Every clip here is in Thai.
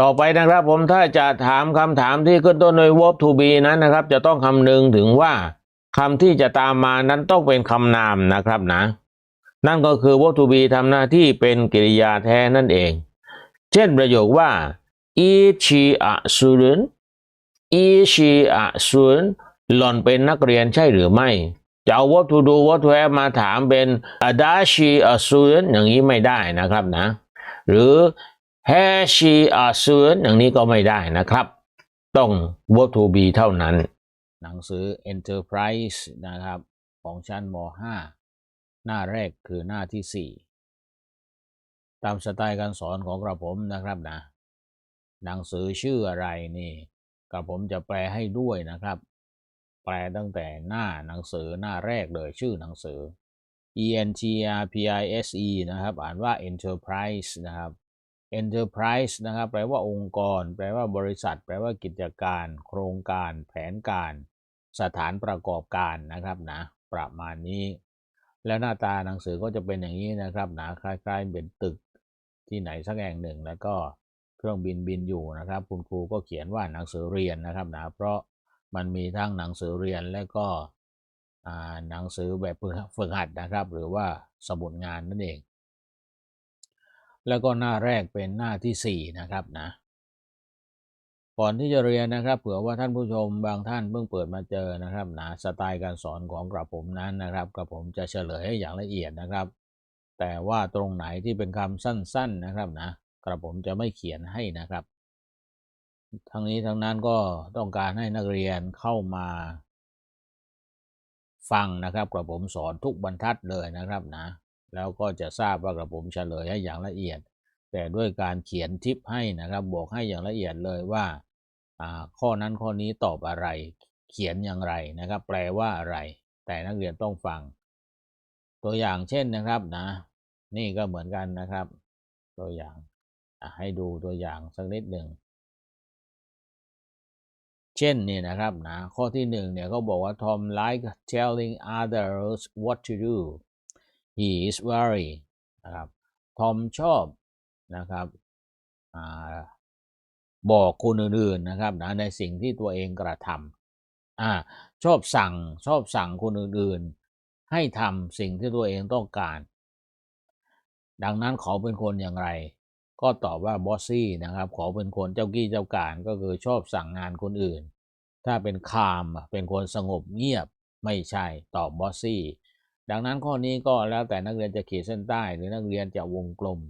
ต่อไปนะครับผมถ้าจะถามคำถามที่ขึ้นต้นด้วย verb to be นั้นนะครับ จะต้องคำนึงถึงว่าคำที่จะตามมานั้นต้องเป็นคำนามนะครับนะ นั่นก็คือ verb to be ทำหน้าที่เป็นกริยาแท้นั่นเอง เช่นประโยคว่า is she a student is she a student หล่อนเป็นนักเรียนใช่หรือไม่ จะเอา verb to do verb to have มาถามเป็น does she a student อย่างนี้ไม่ได้นะครับนะ หรือ has she a s o n อย่างนี้ก็ไม่ได้นะครับ ต้อง verb to be เท่านั้น หนังสือ Enterprise นะครับ ของชั้นม .5 หน้าแรกคือหน้าที่ 4 ตามสไตล์การสอนของกระผมนะครับนะ หนังสือชื่ออะไรนี่กระผมจะแปลให้ด้วยนะครับ แปลตั้งแต่หน้าหนังสือหน้าแรกเลยชื่อหนังสือ E N T R P I S E นะครับ อ่านว่า Enterprise นะครับ Enterprise นะครับ แปลว่าองค์กร แปลว่าบริษัท แปลว่ากิจการ โครงการ แผนการ สถานประกอบการนะครับนะประมาณนี้ แล้วหน้าตาหนังสือก็จะเป็นอย่างนี้นะครับนะคล้ายๆเป็นตึกที่ไหนสักแห่งหนึ่ง แล้วก็เครื่องบินบินอยู่นะครับ คุณครูก็เขียนว่าหนังสือเรียนนะครับนะเพราะมันมีทั้งหนังสือเรียนและก็หนังสือแบบฝึกหัดนะครับ หรือว่าสมุดงานนั่นเอง แล้วก็หน้าแรกเป็นหน้าที่ 4 นะครับนะ ก่อนที่จะเรียนนะครับ เผื่อว่าท่านผู้ชมบางท่านเพิ่งเปิดมาเจอนะครับนะสไตล์การสอนของกระผมนั้นนะครับกระผมจะเฉลยให้อย่างละเอียดนะครับ แต่ว่าตรงไหนที่เป็นคำสั้น ๆนะครับนะกระผมจะไม่เขียนให้นะครับ ทั้งนี้ทั้งนั้นก็ต้องการให้นักเรียนเข้ามา ฟังนะครับกระผมสอนทุกบรรทัดเลยนะครับนะ แล้วก็จะทราบว่ากระผมเฉลยให้อย่างละเอียด แต่ด้วยการเขียนทิปให้นะครับบอกให้อย่างละเอียดเลยว่าข้อนั้นข้อนี้ตอบอะไร เขียนอย่างไรนะครับ แปลว่าอะไร แต่นักเรียนต้องฟัง ตัวอย่างเช่นนะครับนะ นี่ก็เหมือนกันนะครับ ตัวอย่างให้ดูตัวอย่างสักนิดหนึ่งเช่นนี่นะครับนะข้อที่หนึ่งเนี่ยเขาบอกว่า Tom like telling others what to do he is very นะครับ Tom ชอบนะครับอบอกคนอื่นๆนะครับนะในสิ่งที่ตัวเองกระทำอชอบสั่งชอบสั่งคนอื่นๆ ให้ทำสิ่งที่ตัวเองต้องการ ดังนั้นเขาเป็นคนอย่างไร ก็ตอบว่าบอสซี่นะครับเขาเป็นคนเจ้ากี้เจ้าการก็คือชอบสั่งงานคนอื่น ถ้าเป็นคามเป็นคนสงบเงียบไม่ใช่ตอบบอสซี่ ดังนั้นข้อนี้ก็แล้วแต่นักเรียนจะขีดเส้นใต้ หรือนักเรียนจะวงกลม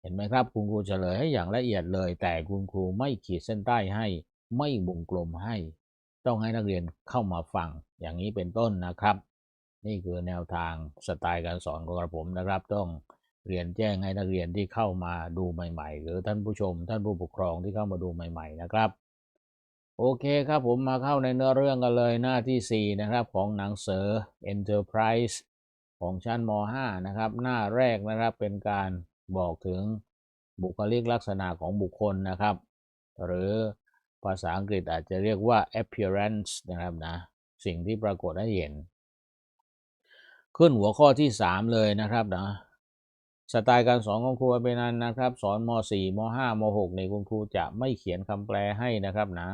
เห็นไหมครับ คุณครูเฉลยให้อย่างละเอียดเลย แต่คุณครูไม่ขีดเส้นใต้ให้ ไม่วงกลมให้ ต้องให้นักเรียนเข้ามาฟัง อย่างนี้เป็นต้นนะครับ นี่คือแนวทางสไตล์การสอนของกระผมนะครับ ต้องเรียนแจ้งให้นักเรียนที่เข้ามาดูใหม่ ๆ หรือท่านผู้ชม ท่านผู้ปกครองที่เข้ามาดูใหม่ ๆ นะครับ โอเคครับผมมาเข้าในเนื้อเรื่องกันเลยหน้าที่ 4 นะครับ ของหนังเสือ Enterprise ของชั้นม .5 นะครับ หน้าแรกนะครับเป็นการบอกถึงบุคลิกลักษณะของบุคคลนะครับ หรือภาษาอังกฤษอาจจะเรียกว่า appearance นะครับนะสิ่งที่ปรากฏให้เห็น ขึ้นหัวข้อที่ 3 เลยนะครับนะสไตล์การสอนของครูเป็นนั้นนะครับ สอนม .4 ม .5 ม .6 ในคุณครูจะไม่เขียนคำแปลให้นะครับนะ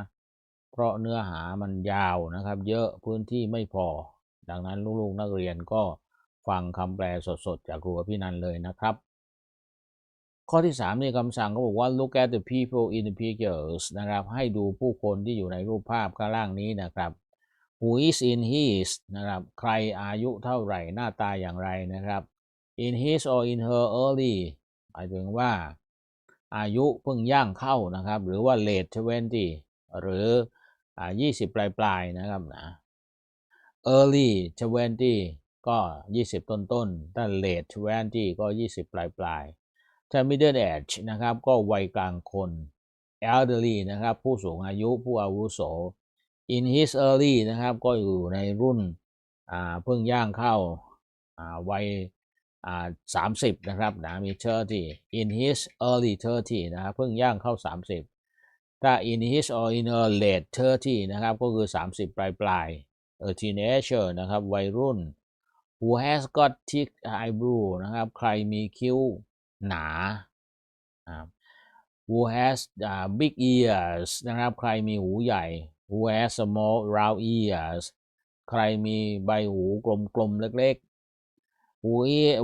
เพราะเนื้อหามันยาวนะครับ เยอะพื้นที่ไม่พอ ดังนั้นลูกๆนักเรียนก็ฟังคำแปลสดๆ จากครูพี่นันเลยนะครับ ข้อที่3ในคำสั่งเขาบอกว่า look at the people in the pictures นะครับ ให้ดูผู้คนที่อยู่ในรูปภาพข้างล่างนี้นะครับ who is in his นะครับ ใครอายุเท่าไหร่หน้าตาอย่างไรนะครับ in his or in her early หมายถึงว่าอายุเพิ่งย่างเข้านะครับ หรือว่า late 20 หรือ อ่า20ปลายปลายๆนะครับนะ early 20 ก็ 20 ต้นต้นๆถ้า late 20 ก็ 20 ปลายปลายๆถ้า middle age นะครับ ก็วัยกลางคน elderly นะครับ ผู้สูงอายุผู้อาวุโส in his early นะครับ ก็อยู่ในรุ่นอ่าเพิ่งย่างเข้าอ่าวัยอ่าสามสิบนะครับนะมี30 in his early 30 นะครับ เพิ่งย่างเข้า 30 ถ้า in his or in her late 30นะครับ ก็คือ 30 ปลายปลายๆเออ teenager นะครับ วัยรุ่น who has got thick eyebrow นะครับ ใครมีคิ้วหนา who has uh, big ears นะครับ ใครมีหูใหญ่ who has small round ears ใครมีใบหูกลมๆ เล็กๆ who,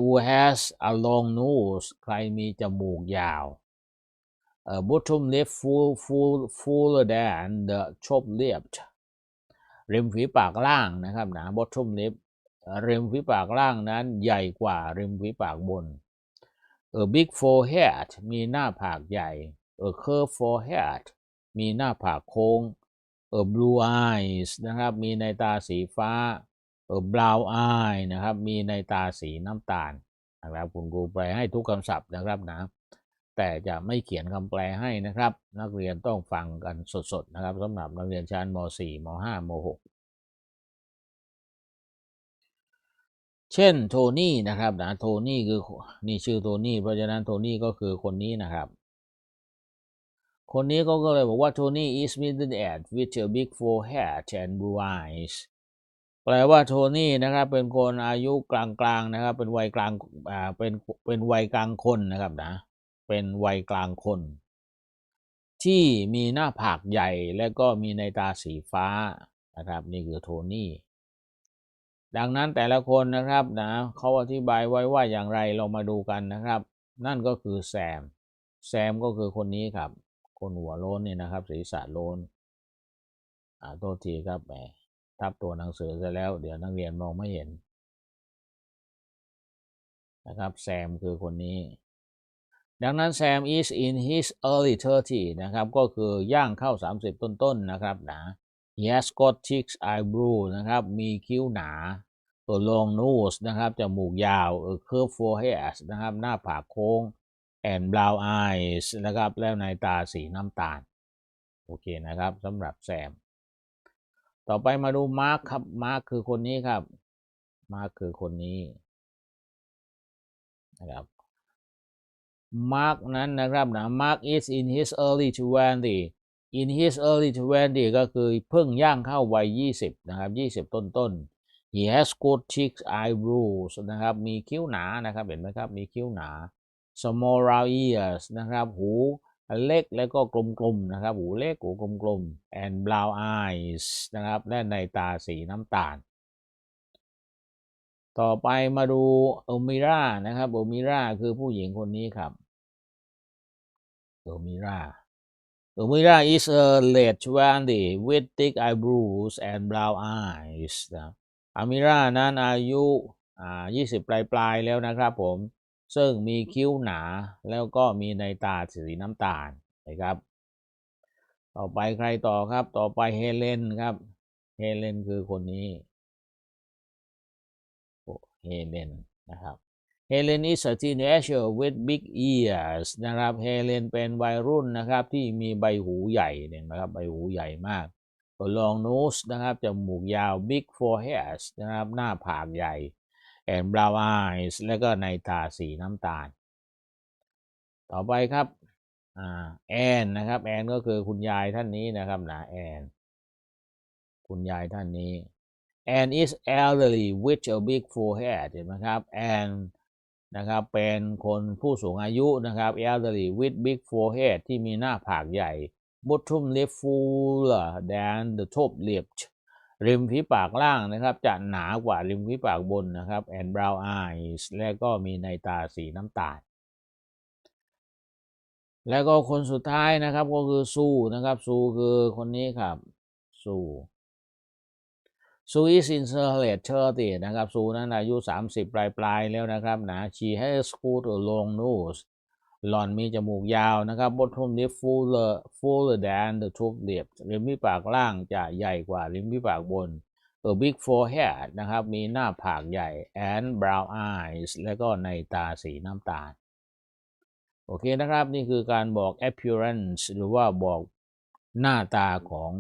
who has a long nose ใครมีจมูกยาว bottom lip full full fuller than the top lip ริมฝีปากล่างนะครับนะ bottom lip ริมฝีปากล่างนั้นใหญ่กว่าริมฝีปากบน a big forehead มีหน้าผากใหญ่ a curved forehead มีหน้าผากโค้ง a blue eyes นะครับ มีในตาสีฟ้า a brown eye นะครับ มีในตาสีน้ำตาลนะครับคุณครูแปลให้ทุกคำศัพท์นะครับนะ แต่จะไม่เขียนคำแปลให้นะครับ นักเรียนต้องฟังกันสดๆนะครับสำหรับนักเรียนชั้นม .4 ม .5 ม .6 เช่นโทนี่นะครับนะโทนี่คือนี่ชื่อโทนี่เพราะฉะนั้นโทนี่ก็คือคนนี้นะครับคนนี้เขาก็เลยบอกว่าโทนี่ is middle aged with a big forehead and blue eyes แปลว่าโทนี่นะครับเป็นคนอายุกลางๆนะครับ เป็นวัยกลางอ่าเป็นเป็นวัยกลางคนนะครับนะ เป็นวัยกลางคน ที่มีหน้าผากใหญ่และก็มีในตาสีฟ้านะครับนี่คือโทนี่ดังนั้นแต่ละคนนะครับนะเขาอธิบายไว้ว่าอย่างไรเรามาดูกันนะครับ นั่นก็คือแซม แซมก็คือคนนี้ครับ คนหัวโล้นนี่นะครับ ศีรษะโล้นอ่าโทษทีครับแหมทับตัวหนังสือซะแล้ว เดี๋ยวนักเรียนมองไม่เห็นนะครับ แซมคือคนนี้ ดังนั้นแซม is in his early 30 นะครับ ก็คือย่างเข้า 30 ต้นๆนะครับนะ he has got thick eyebrow นะครับ มีคิ้วหนา a long nose นะครับจมูกยาว a curved forehead นะครับ หน้าผากโค้ง and brown eyes นะครับ แล้วในตาสีน้ำตาล โอเคนะครับสำหรับแซม ต่อไปมาดูมาร์คครับ มาร์คคือคนนี้ครับ มาร์คคือคนนี้นะครับ มาร์กนั้นนะครับนะมาร์ก is in his early twenty in his early twenty ก็คือเพิ่งย่างเข้าวัย 20 นะครับ 20 ต้นต้นๆ he has good thick eyebrows นะครับ มีคิ้วหนานะครับ เห็นไหมครับ มีคิ้วหนา small round ears นะครับ หูเล็กแล้วก็กลมๆนะครับ หูเล็กหูกลมๆ and brown eyes นะครับ และในตาสีน้ำตาล ต่อไปมาดูโอมิรานะครับโอมิราคือผู้หญิงคนนี้ครับโอมิราโอมิรา is a late twenty with thick eyebrows and brown eyes นะอามิรานั้นอายุอ่า20ปลายปลายๆแล้วนะครับผม ซึ่งมีคิ้วหนาแล้วก็มีในตาสีน้ำตาลนะครับ ต่อไปใครต่อครับ ต่อไปเฮเลนครับ เฮเลนคือคนนี้ เฮเลนนะครับเฮเลน is a teenager with big ears นะครับเฮเลนเป็นวัยรุ่นนะครับที่มีใบหูใหญ่เนี่ยนะครับใบหูใหญ่มาก long nose นะครับจมูกยาว big forehead นะครับหน้าผากใหญ่ and brown eyes แล้วก็ในตาสีน้ำตาล ต่อไปครับแอนนะครับแอนก็คือคุณยายท่านนี้นะครับนะแอนคุณยายท่านนี้ and is elderly with a big forehead เห็นไหมครับ and นะครับเป็นคนผู้สูงอายุนะครับ elderly with big forehead ที่มีหน้าผากใหญ่ bottom lip fuller than the top lip ริมฝีปากล่างนะครับ จะหนากว่าริมฝีปากบนนะครับ and brown eyes และก็มีในตาสีน้ำตาล แล้วก็คนสุดท้ายนะครับก็คือซูนะครับซูคือคนนี้ครับซู ซูอิสินเซอร์เลตเชอร์ตีนะครับซูนั้นอายุ 30 ปลายปลายๆแล้วนะครับนะ she has good long nose หล่อนมีจมูกยาวนะครับ bottom lip fuller fuller than the top lip ริมฝีปากล่างจะใหญ่กว่าริมฝีปากบน a big forehead นะครับ มีหน้าผากใหญ่ and brown eyes และก็ในตาสีน้ำตาล โอเคนะครับ นี่คือการบอก appearance หรือว่าบอกหน้าตาของ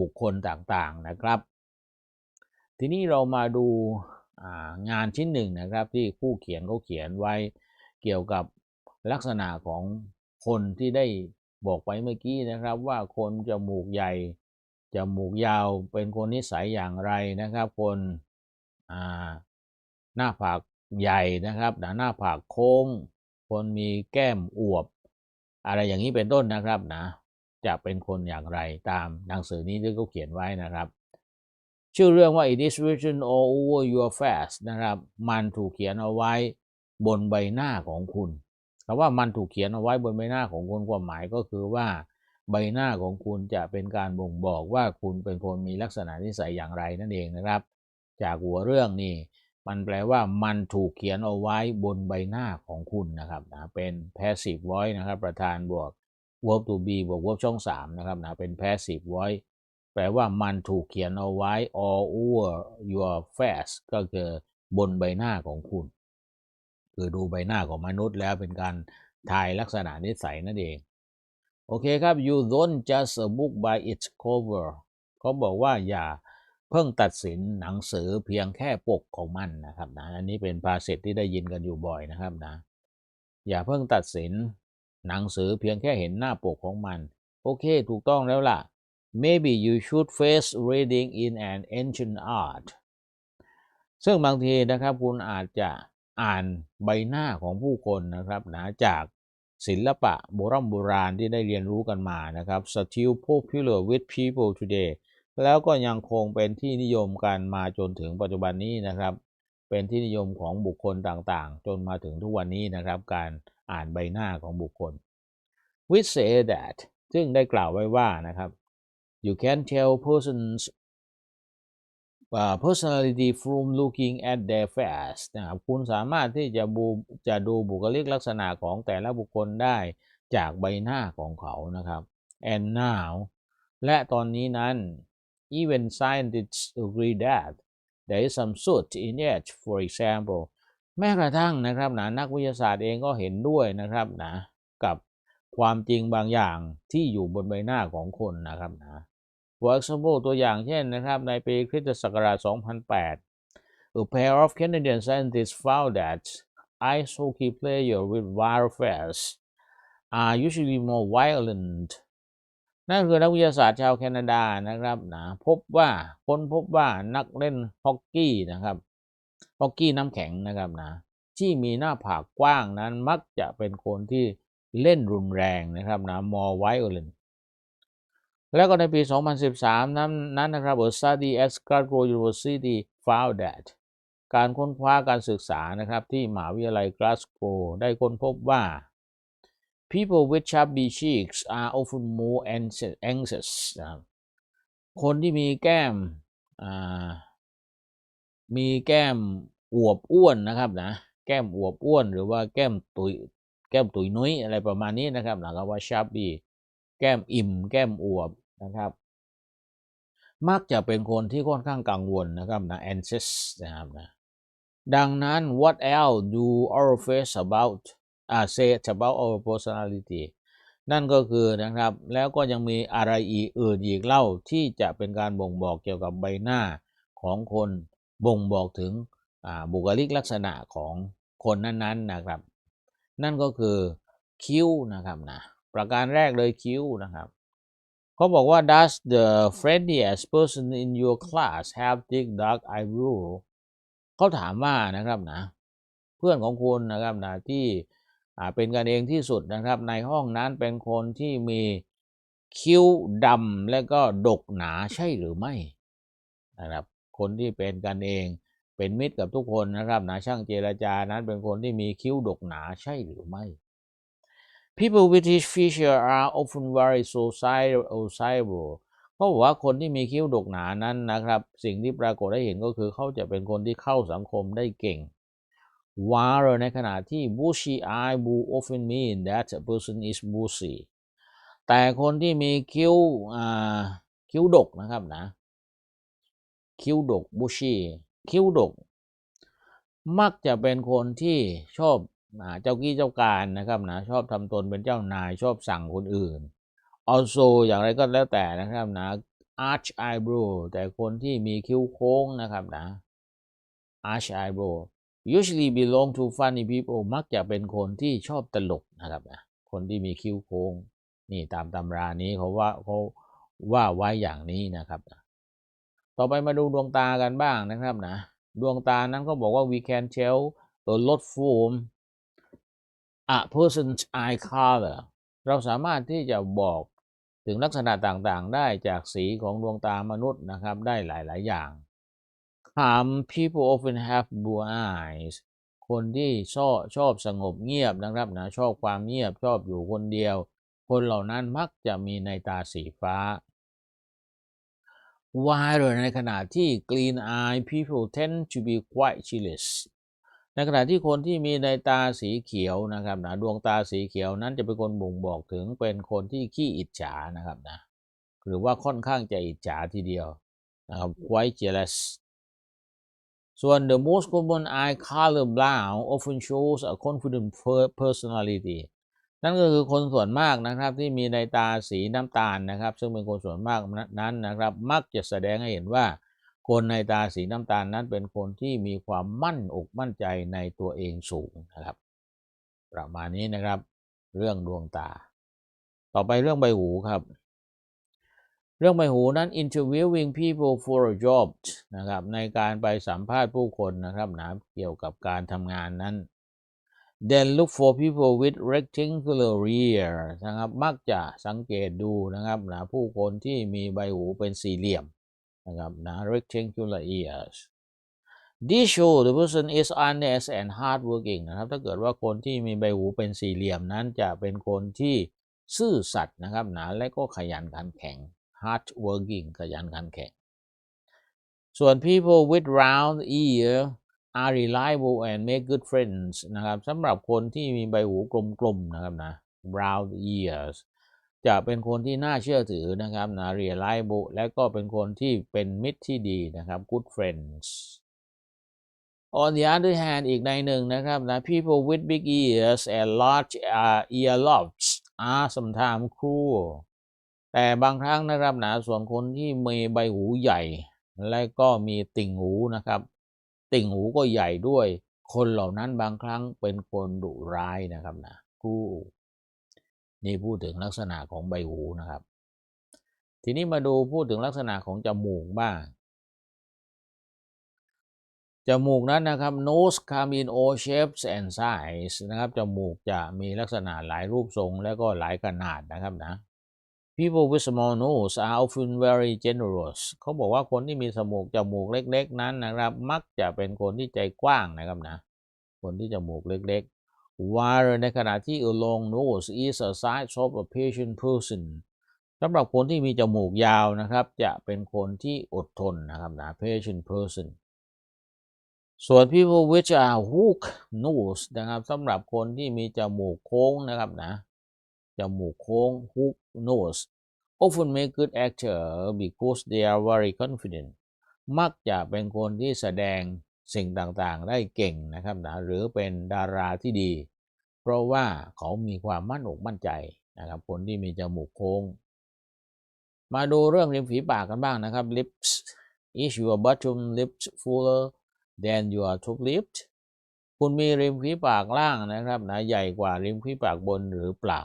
บุคคลต่างๆนะครับ ทีนี้เรามาดูงานชิ้นหนึ่งนะครับที่ผู้เขียนเขาเขียนไว้เกี่ยวกับลักษณะของคนที่ได้บอกไปเมื่อกี้นะครับ ว่าคนจมูกใหญ่จมูกยาวเป็นคนนิสัยอย่างไรนะครับ คนหน้าผากใหญ่นะครับหน้าผากโค้ง คนมีแก้มอวบ อะไรอย่างนี้เป็นต้นนะครับนะจะเป็นคนอย่างไรตามหนังสือนี้ที่เขาเขียนไว้นะครับ ชื่อเรื่องว่า it is written all over your face นะครับ มันถูกเขียนเอาไว้บนใบหน้าของคุณคำว่ามันถูกเขียนเอาไว้บนใบหน้าของคุณความหมายก็คือว่าใบหน้าของคุณจะเป็นการบ่งบอกว่าคุณเป็นคนมีลักษณะนิสัยอย่างไรนั่นเองนะครับ จากหัวเรื่องนี่มันแปลว่ามันถูกเขียนเอาไว้บนใบหน้าของคุณนะครับนะเป็น passive voice นะครับ ประธานบวก verb to be บวก verb ช่อง3นะครับนะเป็น passive voice แปลว่ามันถูกเขียนเอาไว้ all over your face ก็คือบนใบหน้าของคุณ คือดูใบหน้าของมนุษย์แล้วเป็นการทายลักษณะนิสัยนั่นเอง โอเคครับ you don't judge a book by its cover เขาบอกว่าอย่าเพิ่งตัดสินหนังสือเพียงแค่ปกของมันนะครับนะอันนี้เป็นภาษิตที่ได้ยินกันอยู่บ่อยนะครับนะ อย่าเพิ่งตัดสินหนังสือเพียงแค่เห็นหน้าปกของมัน โอเค ถูกต้องแล้วล่ะ maybe you should face reading in an ancient art ซึ่งบางทีนะครับคุณอาจจะอ่านใบหน้าของผู้คนนะครับนะจากศิลปะโบราณโบราณที่ได้เรียนรู้กันมานะครับ still popular with people today แล้วก็ยังคงเป็นที่นิยมกันมาจนถึงปัจจุบันนี้นะครับ เป็นที่นิยมของบุคคลต่างๆ จนมาถึงทุกวันนี้นะครับ การอ่านใบหน้าของบุคคล we say that ซึ่งได้กล่าวไว้ว่านะครับ you can tell persons uh, personality from looking at their face นะครับคุณสามารถที่จะบูจะดูบุคลิกลักษณะของแต่ละบุคคลได้จากใบหน้าของเขานะครับ and now และตอนนี้นั้น even scientists agree that there is some soot in it for example แม้กระทั่งนะครับนะนักวิทยาศาสตร์เองก็เห็นด้วยนะครับนะกับความจริงบางอย่างที่อยู่บนใบหน้าของคนนะครับนะ for example ตัวอย่างเช่นนะครับ ในปีคริสตศักราช 2008 a pair of Canadian scientists found that ice hockey players with wild face are usually more violent นั่นคือนักวิทยาศาสตร์ชาวแคนาดานะครับนะพบว่าค้นพบว่านักเล่นฮอกกี้นะครับฮอกกี้น้ำแข็งนะครับนะที่มีหน้าผากกว้างนั้นมักจะเป็นคนที่เล่นรุนแรงนะครับนะ more violent แล้วก็ในปี 2013 นั้นนั้นนะครับ a study at Glasgow University found that การค้นคว้าการศึกษานะครับที่มหาวิทยาลัยกลาสโกได้ค้นพบว่า people with chubby cheeks are often more anxious นะครับคนที่มีแก้มมีแก้มอวบอ้วนนะครับนะแก้มอวบอ้วนหรือว่าแก้มตุยแก้มตุยนุ้ยอะไรประมาณนี้นะครับหลังว่า chubby แก้มอิ่ม แก้มอวบ นะครับ มักจะเป็นคนที่ค่อนข้างกังวลนะครับนะ anxious นะครับนะดังนั้น what else do our face about อ่า say about our personality นั่นก็คือนะครับ แล้วก็ยังมีอะไรอีกอื่นอีกเล่าที่จะเป็นการบ่งบอกเกี่ยวกับใบหน้าของคนบ่งบอกถึงบุคลิกลักษณะของคนนั้นๆนะครับ นั่นก็คือคิ้วนะครับนะประการแรกเลยคิ้วนะครับ เขาบอกว่า does the friendliest person in your class have thick dark eyebrow เขาถามว่านะครับนะ เพื่อนของคุณนะครับนะที่เป็นกันเองที่สุดนะครับ ในห้องนั้นเป็นคนที่มีคิ้วดำและก็ดกหนาใช่หรือไม่นะครับคนที่เป็นกันเองเป็นมิตรกับทุกคนนะครับนะช่างเจรจานั้นเป็นคนที่มีคิ้วดกหนาใช่หรือไม่ People with this feature are often very sociable เขาบอกว่าคนที่มีคิ้วดกหนานั้นนะครับ สิ่งที่ปรากฏให้เห็นก็คือเขาจะเป็นคนที่เข้าสังคมได้เก่ง while ในขณะที่ bushy eye will often mean that a person is bushy แต่คนที่มีคิ้วคิ้วดกนะครับนะ คิ้วดก bushy คิ้วดก มักจะเป็นคนที่ชอบ เจ้ากี้เจ้าการนะครับนะชอบทำตนเป็นเจ้านายชอบสั่งคนอื่น also อย่างไรก็แล้วแต่นะครับนะ arch eyebrow แต่คนที่มีคิ้วโค้งนะครับนะ arch eyebrow usually belong to funny people มักจะเป็นคนที่ชอบตลกนะครับนะคนที่มีคิ้วโค้งนี่ตามตำรานี้เขาว่าเขาว่าไว้อย่างนี้นะครับต่อไปมาดูดวงตากันบ้างนะครับนะดวงตานั้นเขาบอกว่า we can tell a lot from a person's eye color เราสามารถที่จะบอกถึงลักษณะต่างๆ ได้จากสีของดวงตามนุษย์นะครับ ได้หลายๆ อย่าง Calm people often have blue eyes คนที่ชอบชอบสงบเงียบนะครับนะชอบความเงียบชอบอยู่คนเดียว คนเหล่านั้นมักจะมีในตาสีฟ้า While ในขณะที่ green eye people tend to be quite jealous ในขณะที่คนที่มีในตาสีเขียวนะครับนะดวงตาสีเขียวนั้นจะเป็นคนบ่งบอกถึงเป็นคนที่ขี้อิจฉานะครับนะหรือว่าค่อนข้างจะอิจฉาทีเดียวนะครับ quite jealous ส่วน the most common eye color brown often shows a confident personality นั่นก็คือคนส่วนมากนะครับที่มีในตาสีน้ำตาลนะครับ ซึ่งเป็นคนส่วนมากนั้นนะครับ มักจะแสดงให้เห็นว่า คนในตาสีน้ำตาลนั้นเป็นคนที่มีความมั่นอกมั่นใจในตัวเองสูงนะครับ ประมาณนี้นะครับ เรื่องดวงตา ต่อไปเรื่องใบหูครับ เรื่องใบหูนั้น interviewing people for a job นะครับในการไปสัมภาษณ์ผู้คนนะครับนะเกี่ยวกับการทำงานนั้น then look for people with rectangular ear นะครับมักจะสังเกตดูนะครับนะผู้คนที่มีใบหูเป็นสี่เหลี่ยม นะครับนะ rectangular ears this show the person is honest and hardworking นะครับ ถ้าเกิดว่าคนที่มีใบหูเป็นสี่เหลี่ยมนั้นจะเป็นคนที่ซื่อสัตย์นะครับนะและก็ขยันขันแข็ง hard working ขยันขันแข็ง ส่วน people with round ear are reliable and make good friends นะครับสำหรับคนที่มีใบหูกลมๆนะครับนะ round ears จะเป็นคนที่น่าเชื่อถือนะครับนะ reliable และก็เป็นคนที่เป็นมิตรที่ดีนะครับ good friends on the other hand อีกในหนึ่งนะครับนะ people with big ears and large uh, earlobes are sometimes cruel แต่บางครั้งนะครับนะส่วนคนที่มีใบหูใหญ่ และก็มีติ่งหูนะครับ ติ่งหูก็ใหญ่ด้วย คนเหล่านั้นบางครั้งเป็นคนดุร้ายนะครับนะกู นี่พูดถึงลักษณะของใบหูนะครับ ทีนี้มาดูพูดถึงลักษณะของจมูกบ้าง จมูกนั้นนะครับ nose come in all shapes and size นะครับ จมูกจะมีลักษณะหลายรูปทรงและก็หลายขนาดนะครับนะ People with small nose are often very generous เขาบอกว่าคนที่มีสมูกจมูกเล็ก ๆ นั้นนะครับ มักจะเป็นคนที่ใจกว้างนะครับนะ คนที่จมูกเล็กๆ while ในขณะที่ a long nose is a sign of a patient person สำหรับคนที่มีจมูกยาวนะครับ จะเป็นคนที่อดทนนะครับนะ patient person ส่วน people which are hook nose นะครับสำหรับคนที่มีจมูกโค้งนะครับนะจมูกโค้ง hook nose often make good actor because they are very confident มักจะเป็นคนที่แสดงสิ่งต่างๆ ได้เก่งนะครับนะหรือเป็นดาราที่ดี เพราะว่าเขามีความมั่นอกมั่นใจนะครับคนที่มีจมูกโค้ง มาดูเรื่องริมฝีปากกันบ้างนะครับ lips is your bottom lips fuller than your top lip คุณมีริมฝีปากล่างนะครับนะใหญ่กว่าริมฝีปากบนหรือเปล่า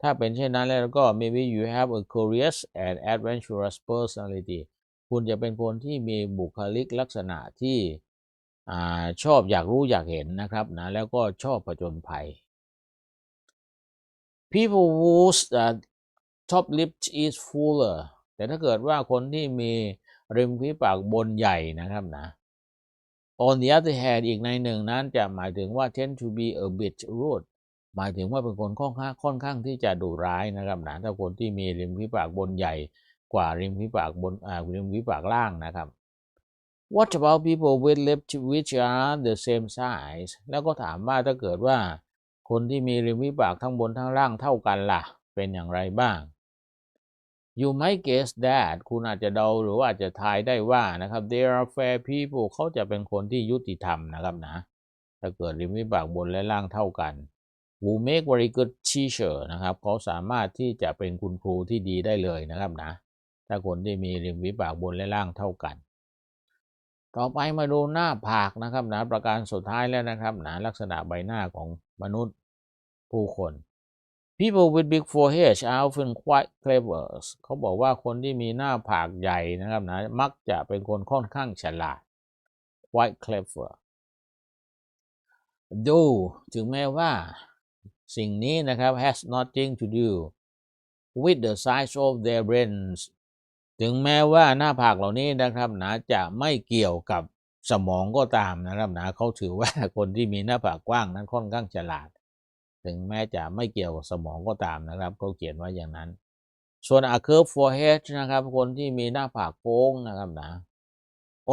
ถ้าเป็นเช่นนั้นแล้วก็ maybe you have a curious and adventurous personality คุณจะเป็นคนที่มีบุคลิกลักษณะที่ ชอบอยากรู้อยากเห็นนะครับนะแล้วก็ชอบผจญภัย people whose uh, top lip is fuller แต่ถ้าเกิดว่าคนที่มีริมฝีปากบนใหญ่นะครับนะ on the other hand อีกในหนึ่งนั้นจะหมายถึงว่า tend to be a bit rude หมายถึงว่าเป็นคนค่อนข้างค่อนข้างที่จะดุร้ายนะครับนะถ้าคนที่มีริมฝีปากบนใหญ่กว่าริมฝีปากบนอ่าริมฝีปากล่างนะครับ What about people with lips which are the same size แล้วก็ถามว่าถ้าเกิดว่า คนที่มีริมฝีปากทั้งบนทั้งล่างเท่ากันล่ะ เป็นอย่างไรบ้าง You might guess that คุณอาจจะเดาหรือว่าอาจจะทายได้ว่านะครับ they are fair people เขาจะเป็นคนที่ยุติธรรมนะครับนะ ถ้าเกิดริมฝีปากบนและล่างเท่ากัน who make very good teacher นะครับเขาสามารถที่จะเป็นคุณครูที่ดีได้เลยนะครับนะ ถ้าคนที่มีริมฝีปากบนและล่างเท่ากัน ต่อไปมาดูหน้าผากนะครับนะประการสุดท้ายแล้วนะครับนะลักษณะใบหน้าของมนุษย์ผู้คน People with big foreheads are often quite clever เขาบอกว่าคนที่มีหน้าผากใหญ่นะครับนะมักจะเป็นคนค่อนข้างฉลาด quite clever though ถึงแม้ว่าสิ่งนี้นะครับ has nothing to do with the size of their brains ถึงแม้ว่าหน้าผากเหล่านี้นะครับนะจะไม่เกี่ยวกับสมองก็ตามนะครับนะเขาถือว่าคนที่มีหน้าผากกว้างนั้นค่อนข้างฉลาด ถึงแม้จะไม่เกี่ยวกับสมองก็ตามนะครับเขาเขียนไว้อย่างนั้น ส่วน a curve forehead นะครับ คนที่มีหน้าผากโค้งนะครับนะ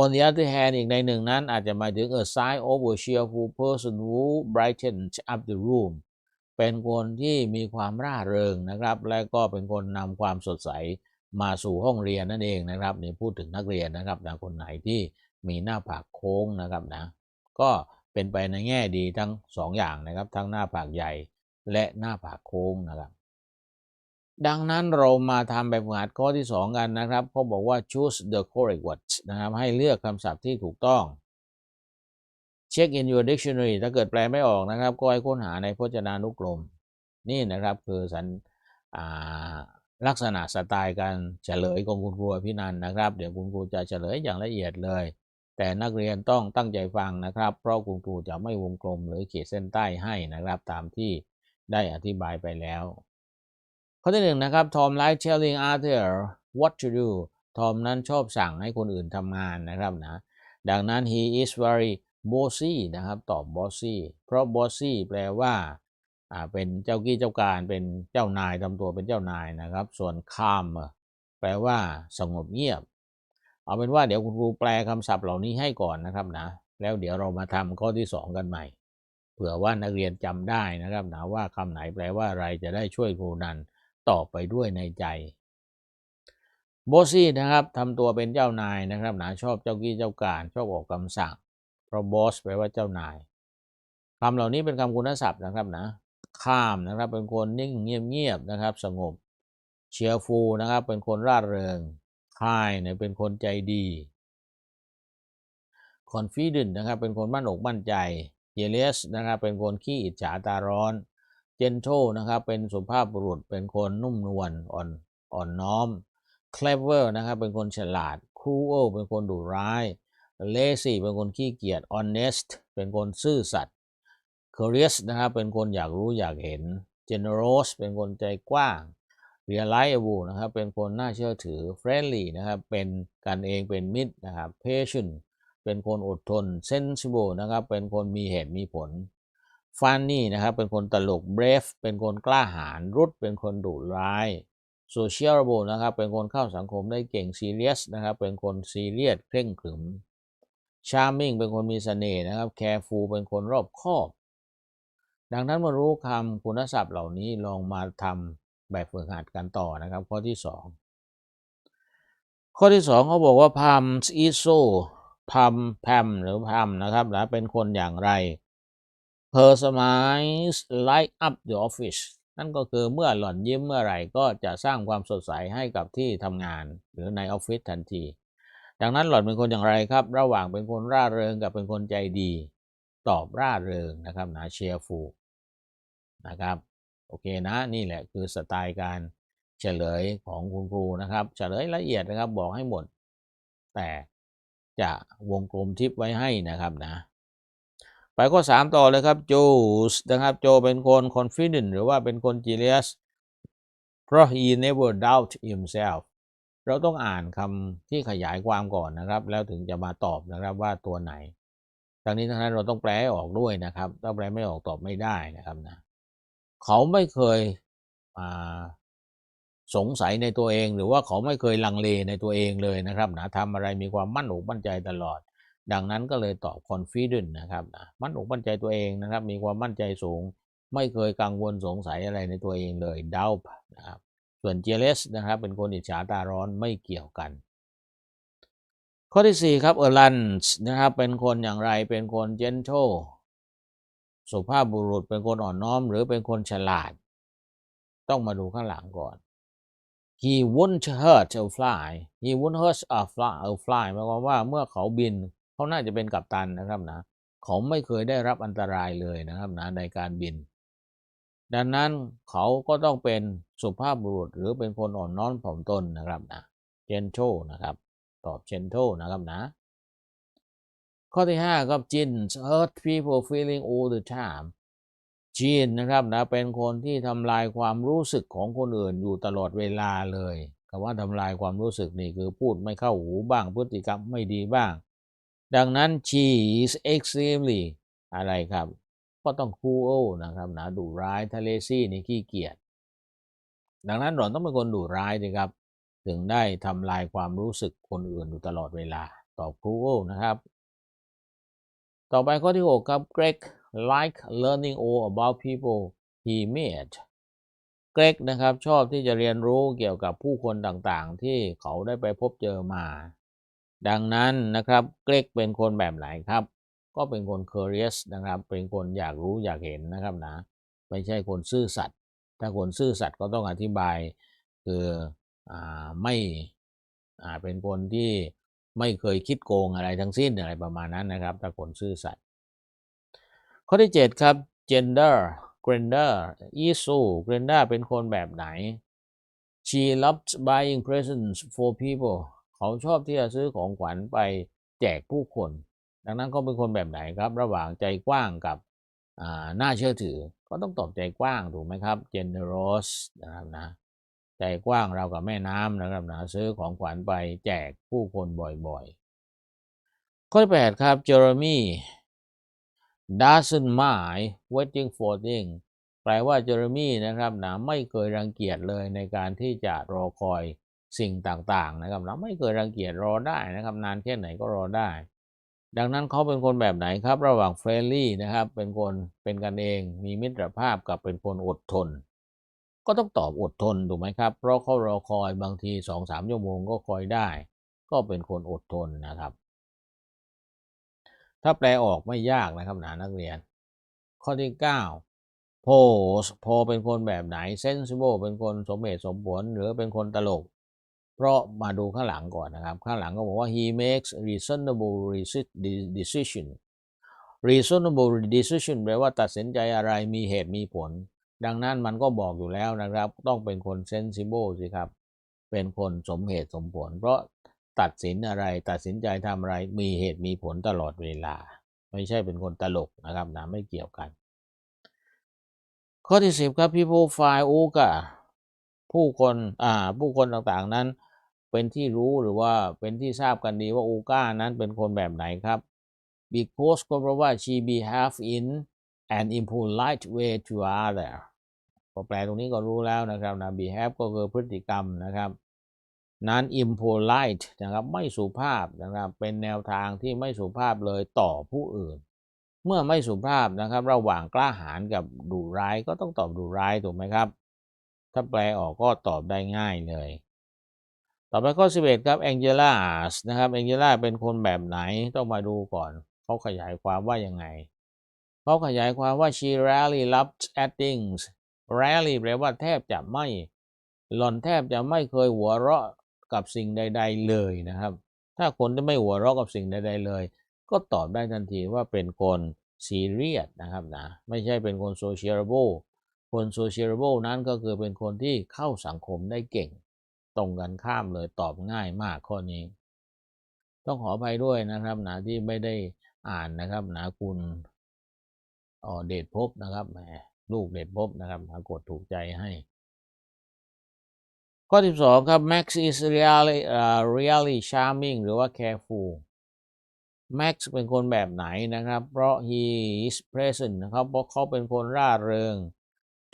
on the other hand อีกในหนึ่งนั้น อาจจะหมายถึง a sign of a cheerful person who brightens up the room เป็นคนที่มีความร่าเริงนะครับ และก็เป็นคนนำความสดใส มาสู่ห้องเรียนนั่นเองนะครับนี่พูดถึงนักเรียนนะครับนะคนไหนที่มีหน้าผากโค้งนะครับนะก็เป็นไปในแง่ดีทั้งสองอย่างนะครับ ทั้งหน้าผากใหญ่และหน้าผากโค้งนะครับ ดังนั้นเรามาทำแบบฝึกหัดข้อที่ 2 กันนะครับเขาบอกว่า choose the correct words นะครับ ให้เลือกคำศัพท์ที่ถูกต้อง check in your dictionary ถ้าเกิดแปลไม่ออกนะครับ ก็ให้ค้นหาในพจนานุกรม นี่นะครับคือสันอ่า ลักษณะสไตล์การเฉลยของคุณครูพี่นันนะครับ เดี๋ยวคุณครูจะเฉลยอย่างละเอียดเลย แต่นักเรียนต้องตั้งใจฟังนะครับ เพราะคุณครูจะไม่วงกลมหรือขีดเส้นใต้ให้นะครับ ตามที่ได้อธิบายไปแล้ว ข้อที่หนึ่งนะครับ Tom like telling other what to do ทอมนั้นชอบสั่งให้คนอื่นทำงานนะครับนะ ดังนั้น he is very bossy นะครับ ตอบ bossy เพราะ bossy แปลว่า เป็นเจ้ากี้เจ้าการเป็นเจ้านายทำตัวเป็นเจ้านายนะครับ ส่วน calm แปลว่าสงบเงียบ เอาเป็นว่าเดี๋ยวคุณครูแปลคำศัพท์เหล่านี้ให้ก่อนนะครับนะ แล้วเดี๋ยวเรามาทำข้อที่ 2 กันใหม่ เผื่อว่านักเรียนจำได้นะครับนะว่าคำไหนแปลว่าอะไรจะได้ช่วยครูนันต่อไปด้วยในใจโบซี่นะครับทำตัวเป็นเจ้านายนะครับนะชอบเจ้ากี้เจ้าการชอบออกคำสั่ง เพราะบอสแปลว่าเจ้านายคำเหล่านี้เป็นคำคุณศัพท์นะครับนะ ข้ามนะครับ เป็นคนนิ่งเงียบๆนะครับ สงบเชียร์ฟูนะครับ เป็นคนร่าเริงคายเนี่ยเป็นคนใจดี confident นะครับ เป็นคนมั่นอกมั่นใจ jealous นะครับ เป็นคนขี้อิจฉาตาร้อน gentle นะครับ เป็นสุภาพบุรุษ เป็นคนนุ่มนวลอ่อนอ่อนน้อม clever นะครับ เป็นคนฉลาด cruel เป็นคนดุร้าย lazy เป็นคนขี้เกียจ honest เป็นคนซื่อสัตย์ curious นะครับเป็นคนอยากรู้อยากเห็น generous เป็นคนใจกว้าง reliable นะครับเป็นคนน่าเชื่อถือ friendly นะครับเป็นกันเองเป็นมิตรนะครับ patient เป็นคนอดทน sensible นะครับเป็นคนมีเหตุมีผล funny นะครับเป็นคนตลก brave เป็นคนกล้าหาญ rude เป็นคนดุร้าย sociable นะครับเป็นคนเข้าสังคมได้เก่ง serious นะครับเป็นคนซีเรียสเคร่งขรึม charming เป็นคนมีเสน่ห์นะครับ careful เป็นคนรอบคอบ ดังนั้นเมารู้คำคุณศัพท์เหล่านี้ลองมาทำแบบฝึกหัดกันต่อนะครับ ข้อที่ 2 ข้อที่ 2เขาบอกว่า palms is so พัมแพมหรือพัมนะครับนะเป็นคนอย่างไร personalize light up the office นั่นก็คือเมื่อหล่อนยิ้มเมื่อไหร่ก็จะสร้างความสดใสให้กับที่ทำงานหรือในออฟฟิศทันที ดังนั้นหล่อนเป็นคนอย่างไรครับ ระหว่างเป็นคนร่าเริงกับเป็นคนใจดี ตอบร่าเริงนะครับนะเชียร์ฟู นะครับโอเคนะนี่แหละคือสไตล์การเฉลยของคุณครูนะครับเฉลยละเอียดนะครับบอกให้หมด แต่จะวงกลมทิปไว้ให้นะครับนะไปข้อ 3 ต่อเลยครับโจสนะครับโจเป็นคน confident หรือว่าเป็นคน genius เพราะ he never doubt himself เราต้องอ่านคำที่ขยายความก่อนนะครับ แล้วถึงจะมาตอบนะครับว่าตัวไหนทั้งนี้ทั้งนั้นเราต้องแปลออกด้วยนะครับ ถ้าแปลไม่ออกตอบไม่ได้นะครับนะ เขาไม่เคยสงสัยในตัวเอง หรือว่าเขาไม่เคยลังเลในตัวเองเลยนะครับนะทำอะไรมีความมั่นอกมั่นใจตลอด ดังนั้นก็เลยตอบ confident นะครับนะมั่นอกมั่นใจตัวเองนะครับ มีความมั่นใจสูง ไม่เคยกังวลสงสัยอะไรในตัวเองเลย doubt นะครับส่วน jealous นะครับ เป็นคนอิจฉาตาร้อนไม่เกี่ยวกันข้อที่ 4 ครับ e r l a n s นด์นะครับเป็นคนอย่างไรเป็นคน gentle สุภาพบุรุษเป็นคนอ่อนน้อม หรือเป็นคนฉลาด ต้องมาดูข้างหลังก่อน he won't hurt a fly he won't hurt a fly a fly หมายความว่าเมื่อเขาบิน เขาน่าจะเป็นกัปตันนะครับนะ เขาไม่เคยได้รับอันตรายเลยนะครับนะในการบิน ดังนั้นเขาก็ต้องเป็นสุภาพบุรุษหรือเป็นคนอ่อนน้อมถ่อมตนนะครับนะ gentle นะครับ ตอบ gentle นะครับนะ ข้อที่ 5 ครับ Jin hurt people feeling all the time จีนนะครับนะเป็นคนที่ทำลายความรู้สึกของคนอื่นอยู่ตลอดเวลาเลยคำว่าทำลายความรู้สึกนี่คือพูดไม่เข้าหูบ้างพฤติกรรมไม่ดีบ้าง ดังนั้น she is extremely อะไรครับ ก็ต้อง cruel นะครับนะดุร้ายทะเลซี่นี่ขี้เกียจดังนั้นหล่อนต้องเป็นคนดุร้ายนะครับ ถึงได้ทำลายความรู้สึกคนอื่นอยู่ตลอดเวลาตอบ cruel นะครับ ต่อไปข้อที่ 6 ครับ Greg like learning all about people he met Greg นะครับชอบที่จะเรียนรู้เกี่ยวกับผู้คนต่างๆ ที่เขาได้ไปพบเจอมา ดังนั้นนะครับ Greg เป็นคนแบบไหนครับ ก็เป็นคน curious นะครับ เป็นคนอยากรู้อยากเห็นนะครับนะ ไม่ใช่คนซื่อสัตย์ถ้าคนซื่อสัตย์ก็ต้องอธิบายคืออไม่เป็นคนที่ ไม่เคยคิดโกงอะไรทั้งสิ้นอะไรประมาณนั้นนะครับถ้าคนซื่อสัตย์ข้อที่ 7 ครับ gender gender issue gender เป็นคนแบบไหน she loves buying presents for people เขาชอบที่จะซื้อของขวัญไปแจกผู้คน ดังนั้นเขาเป็นคนแบบไหนครับ ระหว่างใจกว้างกับอ่าน่าเชื่อถือ ก็ต้องตอบใจกว้างถูกไหมครับ generous นะครับนะ ใจกว้างเรากับแม่น้ำนะครับนะซื้อของขวัญไปแจกผู้คนบ่อยๆ ข้อแปดครับ Jeremy doesn't mind waiting for things แปลว่าเจอร์มี่นะครับนะไม่เคยรังเกียจเลยในการที่จะรอคอยสิ่งต่างๆนะครับนะไม่เคยรังเกียจรอได้นะครับ นานแค่ไหนก็รอได้ ดังนั้นเขาเป็นคนแบบไหนครับ ระหว่างเฟรนลี่นะครับ เป็นคนเป็นกันเอง มีมิตรภาพกับเป็นคนอดทน ก็ต้องตอบอดทนถูกไหมครับ เพราะเขารอคอยบางทีสองสามชั่วโมงก็คอยได้ ก็เป็นคนอดทนนะครับ ถ้าแปลออกไม่ยากนะครับนะนักเรียน ข้อที่9 pose พเป็นคนแบบไหน sensible เป็นคนสมเหตุสมผลหรือเป็นคนตลก เพราะมาดูข้างหลังก่อนนะครับ ข้างหลังก็บอกว่า he makes reasonable decision reasonable decision แปลว่าตัดสินใจอะไรมีเหตุมีผล ดังนั้นมันก็บอกอยู่แล้วนะครับ ต้องเป็นคน sensible สิครับ เป็นคนสมเหตุสมผล เพราะตัดสินอะไรตัดสินใจทำอะไรมีเหตุมีผลตลอดเวลา ไม่ใช่เป็นคนตลกนะครับนะไม่เกี่ยวกัน ข้อที่สิบครับ people find o g a ผู้คนอ่าผู้คนต่างๆนั้น เป็นที่รู้หรือว่าเป็นที่ทราบกันดีว่าอูก้านั้นเป็นคนแบบไหนครับ because ก็เพราะว่า she behave in an impolite way to other พอแปลตรงนี้ก็รู้แล้วนะครับนะ behave ก็คือพฤติกรรมนะครับ นั้น impolite นะครับไม่สุภาพนะครับ เป็นแนวทางที่ไม่สุภาพเลยต่อผู้อื่น เมื่อไม่สุภาพนะครับ ระหว่างกล้าหาญกับดุร้ายก็ต้องตอบดุร้ายถูกไหมครับ ถ้าแปลออกก็ตอบได้ง่ายเลยต่อไปข้อ 11 ครับ Angela นะครับ Angela เป็นคนแบบไหนต้องมาดูก่อน เขาขยายความว่ายังไง เขาขยายความว่า she rarely loved at things rarely แปลว่าแทบจะไม่ หล่อนแทบจะไม่เคยหัวเราะกับสิ่งใด ๆ เลยนะครับ ถ้าคนที่ไม่หัวเราะกับสิ่งใด ๆ เลย ก็ตอบได้ทันทีว่าเป็นคนซีเรียสนะครับนะ ไม่ใช่เป็นคนโซเชียลเบิลคนโซเชียลเบิลนั้นก็คือเป็นคนที่เข้าสังคมได้เก่ง ตรงกันข้ามเลยตอบง่ายมากข้อนี้ ต้องขออภัยด้วยนะครับนะที่ไม่ได้อ่านนะครับนะคุณอ๋อเดชพบนะครับแหม ลูกเดชพบนะครับมากดถูกใจให้ ข้อ 12 ครับ Max is really uh, really charming หรือว่า careful Max เป็นคนแบบไหนนะครับ เพราะ he is present นะครับเพราะเขาเป็นคนร่าเริง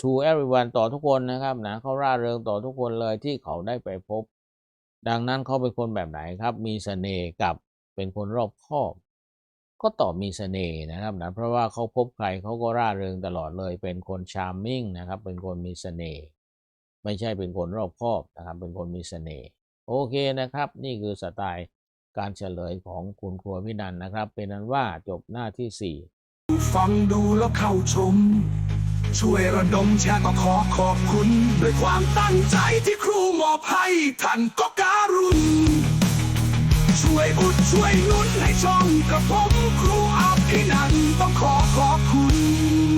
to everyone ต่อทุกคนนะครับนะเขาร่าเริงต่อทุกคนเลยที่เขาได้ไปพบ ดังนั้นเขาเป็นคนแบบไหนครับ มีเสน่ห์กับเป็นคนรอบคอบ ก็ตอบมีเสน่ห์นะครับนะเพราะว่าเขาพบใครเขาก็ร่าเริงตลอดเลย เป็นคน charming นะครับเป็นคนมีเสน่ห์ไม่ใช่เป็นคนรอบคอบนะครับเป็นคนมีเสน่ห์โอเคนะครับ นี่คือสไตล์การเฉลยของคุณครัวพินันนะครับ เป็นนั้นว่าจบหน้าที่ 4 ฟังดูแล้วเข้าชม ช่วยระดมแชร์ก็ขอขอบคุณ ด้วยความตั้งใจที่ครูมอบให้ท่านก็การุณ ช่วยอุดช่วยนุนให้ช่องกระผมครูอาภินันต้องขอขอบคุณ